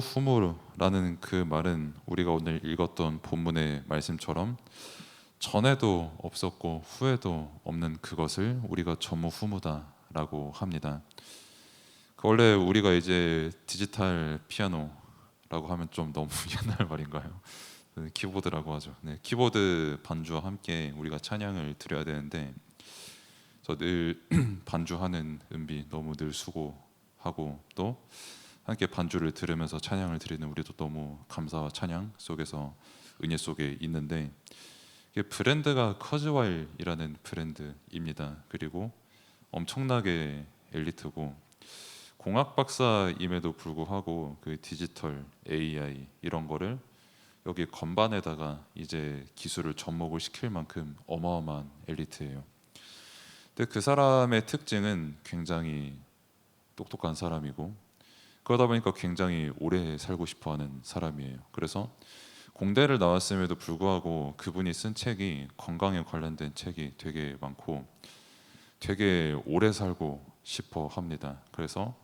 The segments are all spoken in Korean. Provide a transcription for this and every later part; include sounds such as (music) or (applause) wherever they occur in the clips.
전무후무라는 그 말은 우리가 오늘 읽었던 본문의 말씀처럼 전에도 없었고 후에도 없는 그것을 우리가 전무 후무다라고 합니다. 그 원래 우리가 이제 디지털 피아노라고 하면 좀 너무 (laughs) 옛날 말인가요? 그 키보드라고 하죠. 네, 키보드 반주와 함께 우리가 찬양을 드려야 되는데 저 늘 (clears throat) 반주하는 은비 너무 늘 수고하고 또 함께 반주를 들으면서 찬양을 드리는 우리도 너무 감사와 찬양 속에서 은혜 속에 있는데 브랜드가 커즈와일이라는 브랜드입니다. 그리고 엄청나게 엘리트고 공학 박사임에도 불구하고 그 디지털 AI 이런 거를 여기 건반에다가 이제 기술을 접목을 시킬 만큼 어마어마한 엘리트예요. 근데 그 사람의 특징은 굉장히 똑똑한 사람이고 그러다 보니까 굉장히 오래 살고 싶어하는 사람이에요. 그래서 공대를 나왔음에도 불구하고 그분이 쓴 책이 건강에 관련된 책이 되게 많고 되게 오래 살고 싶어 합니다. 그래서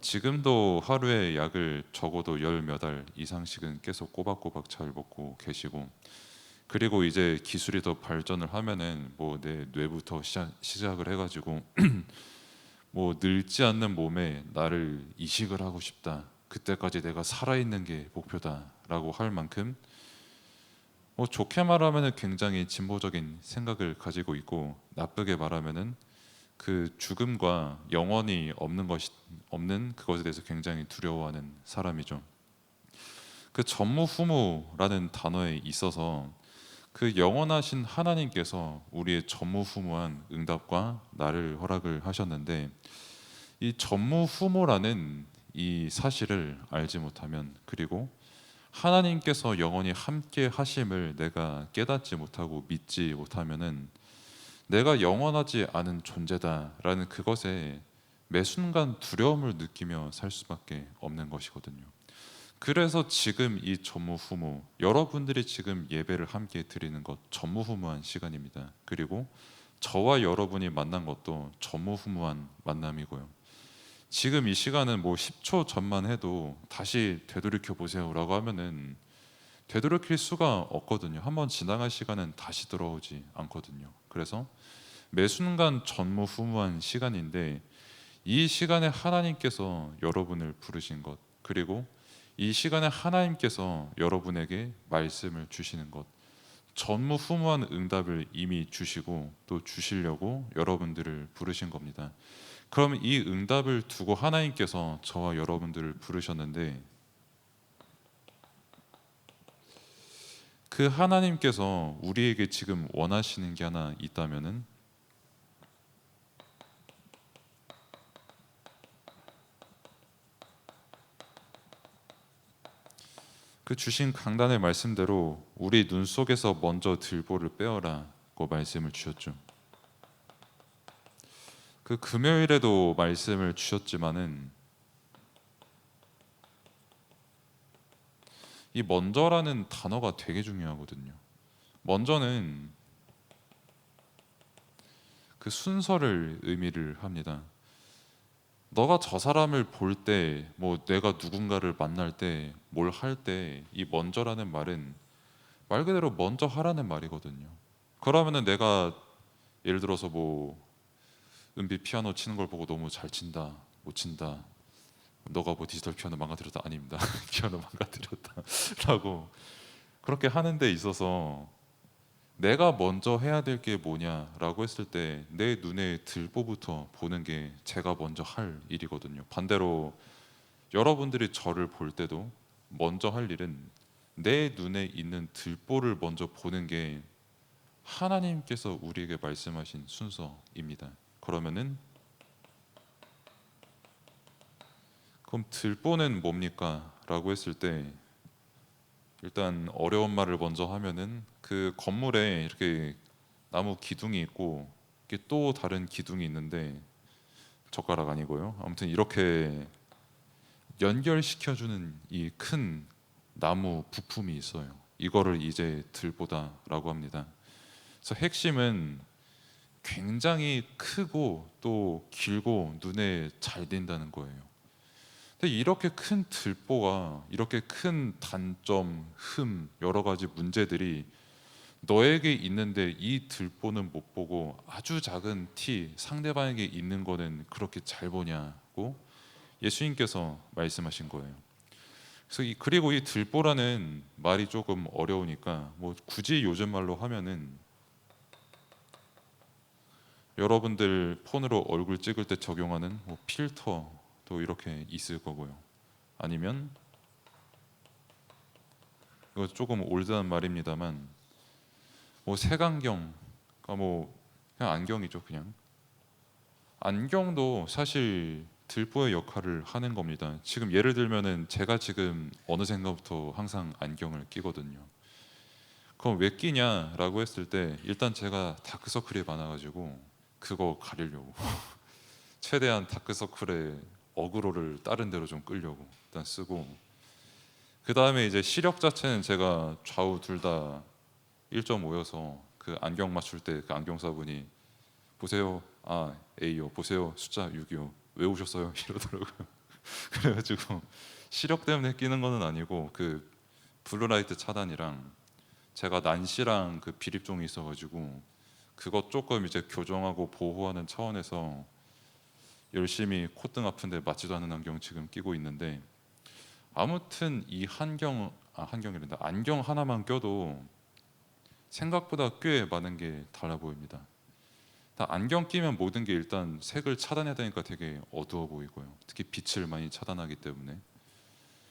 지금도 하루에 약을 적어도 열 몇 알 이상씩은 계속 꼬박꼬박 잘 먹고 계시고 그리고 이제 기술이 더 발전을 하면은 뭐 내 뇌부터 시작, 시작을 해가지고 (clears throat) 뭐 늙지 않는 몸에 나를 이식을 하고 싶다. 그때까지 내가 살아 있는 게 목표다라고 할 만큼 뭐 좋게 말하면은 굉장히 진보적인 생각을 가지고 있고 나쁘게 말하면은 그 죽음과 영원히 없는 것이 없는 그것에 대해서 굉장히 두려워하는 사람이죠. 그 전무후무라는 단어에 있어서 그 영원하신 하나님께서 우리의 전무후무한 응답과 나를 허락을 하셨는데 이 전무후무라는 이 사실을 알지 못하면 그리고 하나님께서 영원히 함께 하심을 내가 깨닫지 못하고 믿지 못하면은 내가 영원하지 않은 존재다라는 그것에 매 순간 두려움을 느끼며 살 수밖에 없는 것이거든요. 그래서 지금 이 전무후무 여러분들이 지금 예배를 함께 드리는 것 전무후무한 시간입니다. 그리고 저와 여러분이 만난 것도 전무후무한 만남이고요. 지금 이 시간은 뭐 10초 전만 해도 다시 되돌이켜 보세요라고 하면은 되돌이킬 수가 없거든요. 한번 지나갈 시간은 다시 돌아오지 않거든요. 그래서 매 순간 전무후무한 시간인데 이 시간에 하나님께서 여러분을 부르신 것 그리고 이 시간에 하나님께서 여러분에게 말씀을 주시는 것 전무후무한 응답을 이미 주시고 또 주시려고 여러분들을 부르신 겁니다. 그럼 이 응답을 두고 하나님께서 저와 여러분들을 부르셨는데 그 하나님께서 우리에게 지금 원하시는 게 하나 있다면은 그 주신 강단의 말씀대로 우리 눈 속에서 먼저 들보를 빼어라고 말씀을 주셨죠. 그 금요일에도 말씀을 주셨지만은 이 먼저라는 단어가 되게 중요하거든요. 먼저는 그 순서를 의미를 합니다. 너가 저 사람을 볼 때, 뭐 내가 누군가를 만날 때, 뭘 할 때, 이 먼저라는 말은 말 그대로 먼저 하라는 말이거든요. 그러면은 내가 예를 들어서 뭐 은비 피아노 치는 걸 보고 너무 잘 친다, 못 친다. 너가 뭐 디지털 피아노 망가뜨렸다 아닙니다. (laughs) 피아노 망가뜨렸다라고 (laughs) 그렇게 하는 데 있어서 내가 먼저 해야 될 게 뭐냐라고 했을 때 내 눈에 들보부터 보는 게 제가 먼저 할 일이거든요. 반대로 여러분들이 저를 볼 때도 먼저 할 일은 내 눈에 있는 들보를 먼저 보는 게 하나님께서 우리에게 말씀하신 순서입니다. 그러면은 그럼 들보는 뭡니까? 라고 했을 때 일단 어려운 말을 먼저 하면은 그 건물에 이렇게 나무 기둥이 있고 이게 또 다른 기둥이 있는데 젓가락 아니고요. 아무튼 이렇게 연결시켜주는 이 큰 나무 부품이 있어요. 이거를 이제 들보다라고 합니다. 그래서 핵심은 굉장히 크고 또 길고 눈에 잘 띈다는 거예요. 근데 이렇게 큰 들보가 이렇게 큰 단점, 흠, 여러 가지 문제들이 너에게 있는데 이 들보는 못 보고 아주 작은 티 상대방에게 있는 거는 그렇게 잘 보냐고 예수님께서 말씀하신 거예요. 그래서 이, 그리고 이 들보라는 말이 조금 어려우니까 뭐 굳이 요즘 말로 하면은 여러분들 폰으로 얼굴 찍을 때 적용하는 뭐 필터 도 이렇게 있을 거고요. 아니면 이거 조금 올드한 말입니다만 뭐 색안경, 그러니까 뭐 그냥 안경이죠, 그냥 안경도 사실 들보의 역할을 하는 겁니다. 지금 예를 들면은 제가 지금 어느 생각부터 항상 안경을 끼거든요. 그럼 왜 끼냐라고 했을 때 일단 제가 다크서클이 많아가지고 그거 가리려고 (laughs) 최대한 다크서클에 어그로를 다른 데로 좀 끌려고 일단 쓰고. 그 다음에 이제 시력 자체는 제가 좌우 둘 다 1.5여서 그 안경 맞출 때 그 안경사분이 보세요 아 A요 보세요 숫자 6이요. 왜 오셨어요? (laughs) 이러더라고요. (laughs) 그래가지고 시력 때문에 끼는 거는 아니고 그 블루라이트 차단이랑 제가 난시랑 그 비립종이 있어가지고 그것 조금 이제 교정하고 보호하는 차원에서 열심히 콧등 아픈데 맞지도 않은 안경 지금 끼고 있는데 아무튼 이 한경 아 한경이란다 안경 하나만 껴도 생각보다 꽤 많은 게 달라 보입니다. 다 안경 끼면 모든 게 일단 색을 차단해야 되니까 되게 어두워 보이고요. 특히 빛을 많이 차단하기 때문에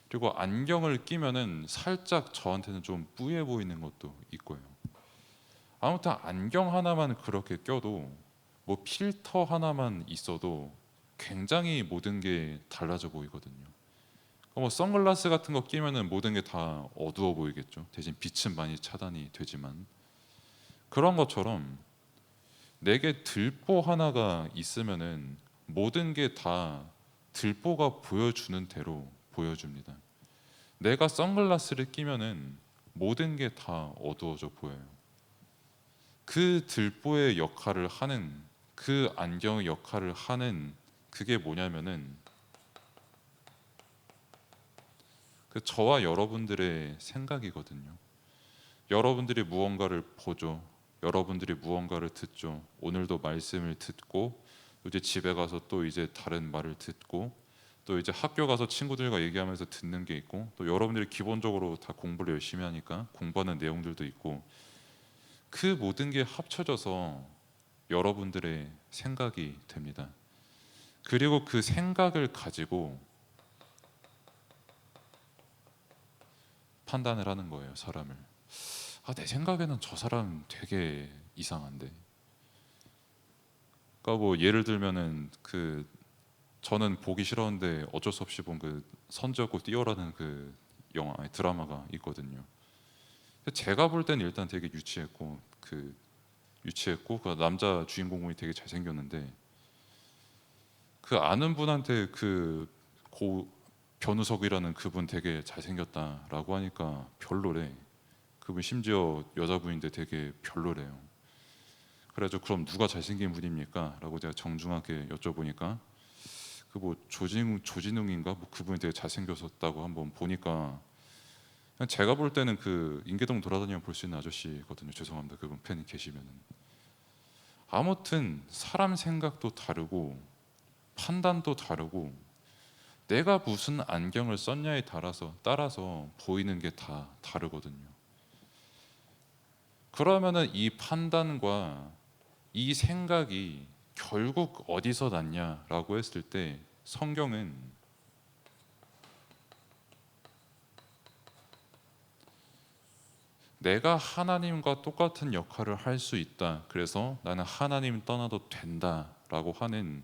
그리고 안경을 끼면은 살짝 저한테는 좀 뿌예 보이는 것도 있고요. 아무튼 안경 하나만 그렇게 껴도 뭐 필터 하나만 있어도 굉장히 모든 게 달라져 보이거든요. 뭐 선글라스 같은 거 끼면은 모든 게 다 어두워 보이겠죠. 대신 빛은 많이 차단이 되지만 그런 것처럼 내게 들보 하나가 있으면은 모든 게 다 들보가 보여주는 대로 보여줍니다. 내가 선글라스를 끼면은 모든 게 다 어두워져 보여요. 그 들보의 역할을 하는 그 안경의 역할을 하는 그게 뭐냐면은 그 저와 여러분들의 생각이거든요. 여러분들이 무언가를 보죠. 여러분들이 무언가를 듣죠. 오늘도 말씀을 듣고 또 이제 집에 가서 또 이제 다른 말을 듣고 또 이제 학교 가서 친구들과 얘기하면서 듣는 게 있고 또 여러분들이 기본적으로 다 공부를 열심히 하니까 공부하는 내용들도 있고 그 모든 게 합쳐져서 여러분들의 생각이 됩니다. 그리고 그 생각을 가지고 판단을 하는 거예요, 사람을. 아, 내 생각에는 저 사람 되게 이상한데. 그러니까 뭐 예를 들면은 그 저는 보기 싫었는데 어쩔 수 없이 본 그 선지었고 뛰어라는 그 영화 아니, 드라마가 있거든요. 제가 볼 때는 일단 되게 유치했고 그 유치했고 그 남자 주인공이 되게 잘생겼는데 그 아는 분한테 그 고 변우석이라는 그분 되게 잘생겼다라고 하니까 별로래. 그분 심지어 여자분인데 되게 별로래요. 그래서 그럼 누가 잘생긴 분입니까? 라고 제가 정중하게 여쭤보니까 그 뭐 조진 조진웅인가 뭐 그분이 되게 잘생겼었다고 한번 보니까 제가 볼 때는 그 인계동 돌아다니면 볼 수 있는 아저씨거든요. 죄송합니다. 그분 팬이 계시면은 아무튼 사람 생각도 다르고 판단도 다르고 내가 무슨 안경을 썼냐에 따라서 따라서 보이는 게 다 다르거든요. 그러면은 이 판단과 이 생각이 결국 어디서 났냐라고 했을 때 성경은 내가 하나님과 똑같은 역할을 할 수 있다. 그래서 나는 하나님 떠나도 된다라고 하는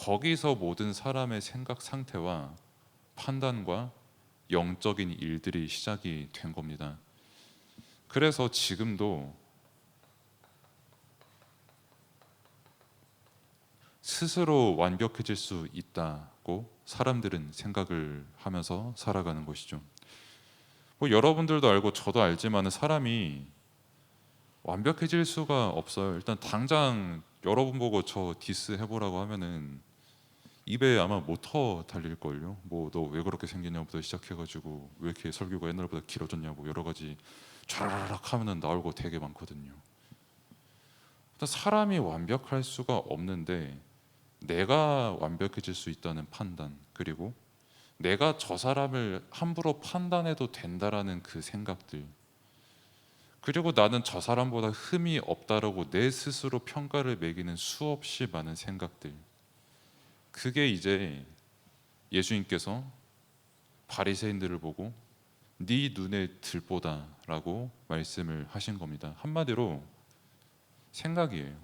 거기서 모든 사람의 생각 상태와 판단과 영적인 일들이 시작이 된 겁니다. 그래서 지금도 스스로 완벽해질 수 있다고 사람들은 생각을 하면서 살아가는 것이죠. 뭐 여러분들도 알고 저도 알지만 사람이 완벽해질 수가 없어요. 일단 당장 여러분 보고 저 디스 해보라고 하면은 입에 아마 모터 달릴 걸요. 뭐 너 왜 그렇게 생겼냐부터 시작해가지고 왜 이렇게 설교가 옛날보다 길어졌냐고 여러 가지 촤라락 하면은 나올 거 되게 많거든요. 사람이 완벽할 수가 없는데 내가 완벽해질 수 있다는 판단 그리고 내가 저 사람을 함부로 판단해도 된다라는 그 생각들 그리고 나는 저 사람보다 흠이 없다라고 내 스스로 평가를 매기는 수없이 많은 생각들 그게 이제 예수님께서 바리새인들을 보고 네 눈에 들보다라고 말씀을 하신 겁니다. 한마디로 생각이에요.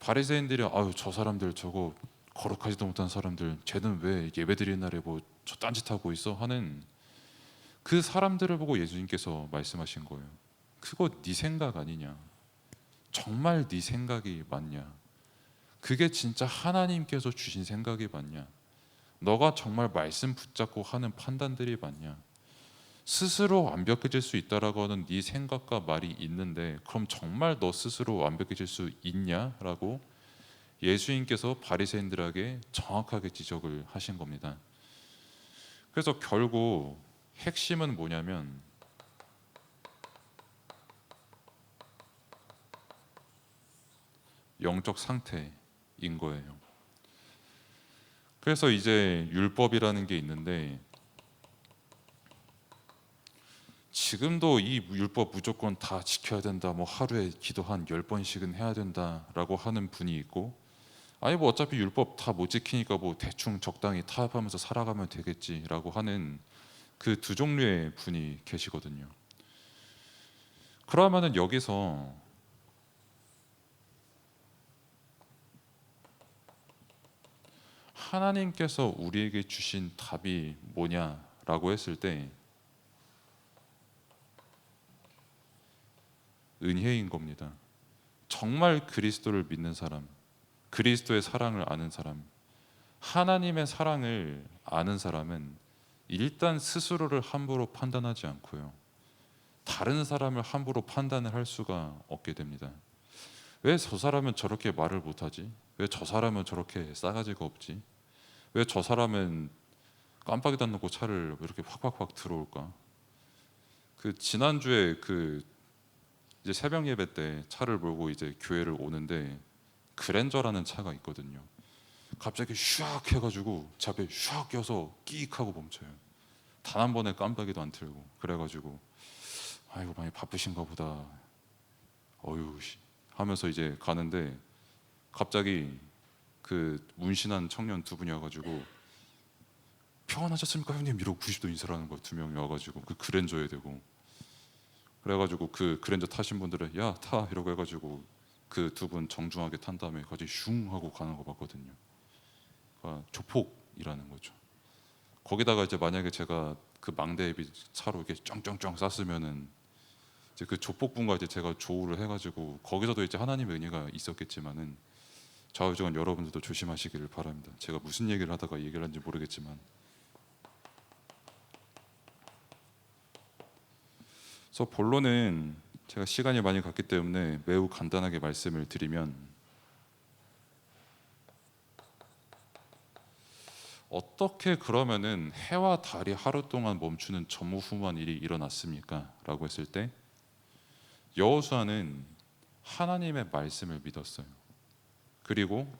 바리새인들이 아유 저 사람들 저거 거룩하지도 못한 사람들 쟤는 왜 예배드리는 날에 뭐 저 딴짓 하고 있어 하는 그 사람들을 보고 예수님께서 말씀하신 거예요. 그거 네 생각 아니냐? 정말 네 생각이 맞냐? 그게 진짜 하나님께서 주신 생각이 맞냐? 너가 정말 말씀 붙잡고 하는 판단들이 맞냐? 스스로 완벽해질 수 있다라고 하는 네 생각과 말이 있는데 그럼 정말 너 스스로 완벽해질 수 있냐라고 예수님께서 바리새인들에게 정확하게 지적을 하신 겁니다. 그래서 결국 핵심은 뭐냐면 영적 상태 인 거예요. 그래서 이제 율법이라는 게 있는데 지금도 이 율법 무조건 다 지켜야 된다. 뭐 하루에 기도 한 10번씩은 해야 된다라고 하는 분이 있고 아니 뭐 어차피 율법 다 못 지키니까 뭐 대충 적당히 타협하면서 살아가면 되겠지라고 하는 그 두 종류의 분이 계시거든요. 그러면은 여기서 하나님께서 우리에게 주신 답이 뭐냐라고 했을 때 은혜인 겁니다. 정말 그리스도를 믿는 사람, 그리스도의 사랑을 아는 사람, 하나님의 사랑을 아는 사람은 일단 스스로를 함부로 판단하지 않고요. 다른 사람을 함부로 판단을 할 수가 없게 됩니다. 왜 저 사람은 저렇게 말을 못하지? 왜 저 사람은 저렇게 싸가지가 없지? 왜 저 사람은 깜빡이도 안 놓고 차를 왜 이렇게 확확확 들어올까? 그 지난주에 그 이제 새벽 예배 때 차를 몰고 이제 교회를 오는데 그랜저라는 차가 있거든요. 갑자기 슉 해가지고 제 앞에 슉 껴서 끼익 하고 멈춰요. 단 한 번에 깜빡이도 안 틀고 그래가지고 아이고 많이 바쁘신가 보다. 어휴 씨 하면서 이제 가는데 갑자기 그 문신한 청년 두 분이 와가지고 평안하셨습니까 형님 이러고 90도 인사를 하는 거두 명이 와가지고 그 그랜저에 대고 그래가지고 그 그랜저 타신 분들은 야 타 이러고 해가지고 그 두 분 정중하게 탄 다음에 같이 슝 하고 가는 거 봤거든요. 그러니까 조폭이라는 거죠. 거기다가 이제 만약에 제가 그 망대비 차로 이렇게 쫑쫑쫑 쐈으면은 이제 그 조폭분과 이제 제가 조우를 해가지고 거기서도 이제 하나님의 은혜가 있었겠지만은 좌우지간 여러분들도 조심하시기를 바랍니다. 제가 무슨 얘기를 하다가 얘기를 한지 모르겠지만 그래서 본론은 제가 시간이 많이 갔기 때문에 매우 간단하게 말씀을 드리면 어떻게 그러면은 해와 달이 하루 동안 멈추는 전무후무한 일이 일어났습니까? 라고 했을 때 여호수아는 하나님의 말씀을 믿었어요. 그리고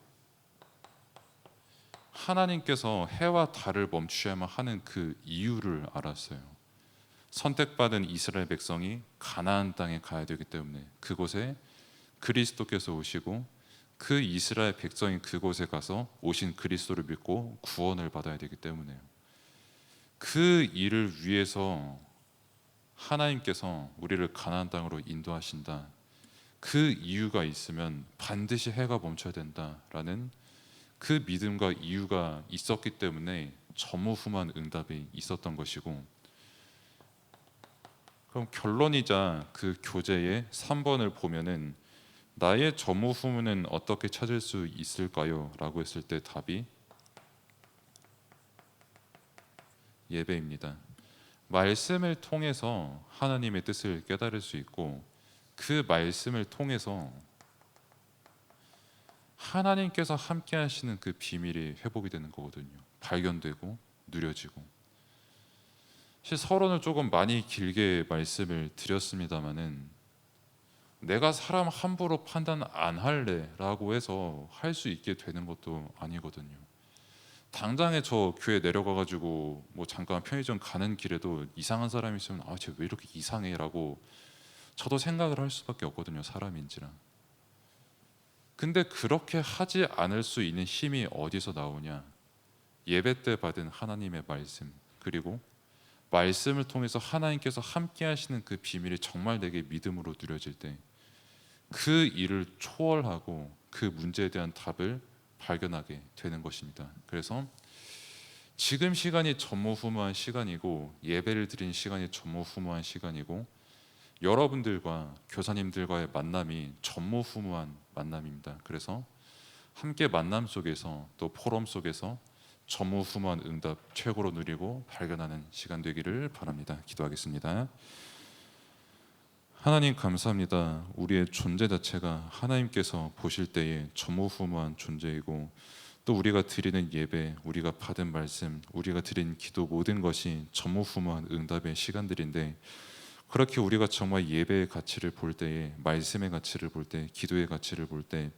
하나님께서 해와 달을 멈추셔야만 하는 그 이유를 알았어요. 선택받은 이스라엘 백성이 가나안 땅에 가야 되기 때문에 그곳에 그리스도께서 오시고 그 이스라엘 백성이 그곳에 가서 오신 그리스도를 믿고 구원을 받아야 되기 때문에요. 그 일을 위해서 하나님께서 우리를 가나안 땅으로 인도하신다. 그 이유가 있으면 반드시 해가 멈춰야 된다라는 그 믿음과 이유가 있었기 때문에 전무후무한 응답이 있었던 것이고 그럼 결론이자 그 교재의 3번을 보면은 나의 전무후무는 어떻게 찾을 수 있을까요? 라고 했을 때 답이 예배입니다. 말씀을 통해서 하나님의 뜻을 깨달을 수 있고 그 말씀을 통해서 하나님께서 함께 하시는 그 비밀이 회복이 되는 거거든요. 발견되고 누려지고. 사실 서론을 조금 많이 길게 말씀을 드렸습니다마는 내가 사람 함부로 판단 안 할래라고 해서 할 수 있게 되는 것도 아니거든요. 당장에 저 교회 내려가 가지고 뭐 잠깐 편의점 가는 길에도 이상한 사람이 있으면 아 쟤 왜 이렇게 이상해라고 저도 생각을 할 수밖에 없거든요. 사람인지라. 근데 그렇게 하지 않을 수 있는 힘이 어디서 나오냐? 예배 때 받은 하나님의 말씀 그리고 말씀을 통해서 하나님께서 함께 하시는 그 비밀이 정말 내게 믿음으로 누려질 때 그 일을 초월하고 그 문제에 대한 답을 발견하게 되는 것입니다. 그래서 지금 시간이 전무후무한 시간이고 예배를 드린 시간이 전무후무한 시간이고 여러분들과 교사님들과의 만남이 전무후무한 만남입니다. 그래서 함께 만남 속에서 또 포럼 속에서 전무후무한 응답 최고로 누리고 발견하는 시간 되기를 바랍니다. 기도하겠습니다. 하나님 감사합니다. 우리의 존재 자체가 하나님께서 보실 때에 전무후무한 존재이고 또 우리가 드리는 예배, 우리가 받은 말씀, 우리가 드린 기도 모든 것이 전무후무한 응답의 시간들인데 그렇게 우리가 정말 예배의 가치를 볼 때에 말씀의 가치를 볼 때, 기도의 가치를 볼 때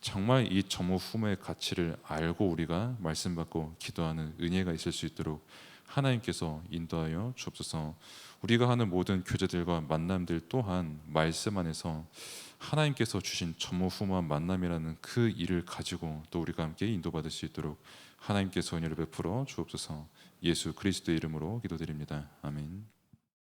정말 이 전무후무의 가치를 알고 우리가 말씀 받고 기도하는 은혜가 있을 수 있도록 하나님께서 인도하여 주옵소서. 우리가 하는 모든 교제들과 만남들 또한 말씀 안에서 하나님께서 주신 전무후무한 만남이라는 그 일을 가지고 또 우리가 함께 인도받을 수 있도록 하나님께서 은혜를 베풀어 주옵소서. 예수 그리스도의 이름으로 기도드립니다. 아멘.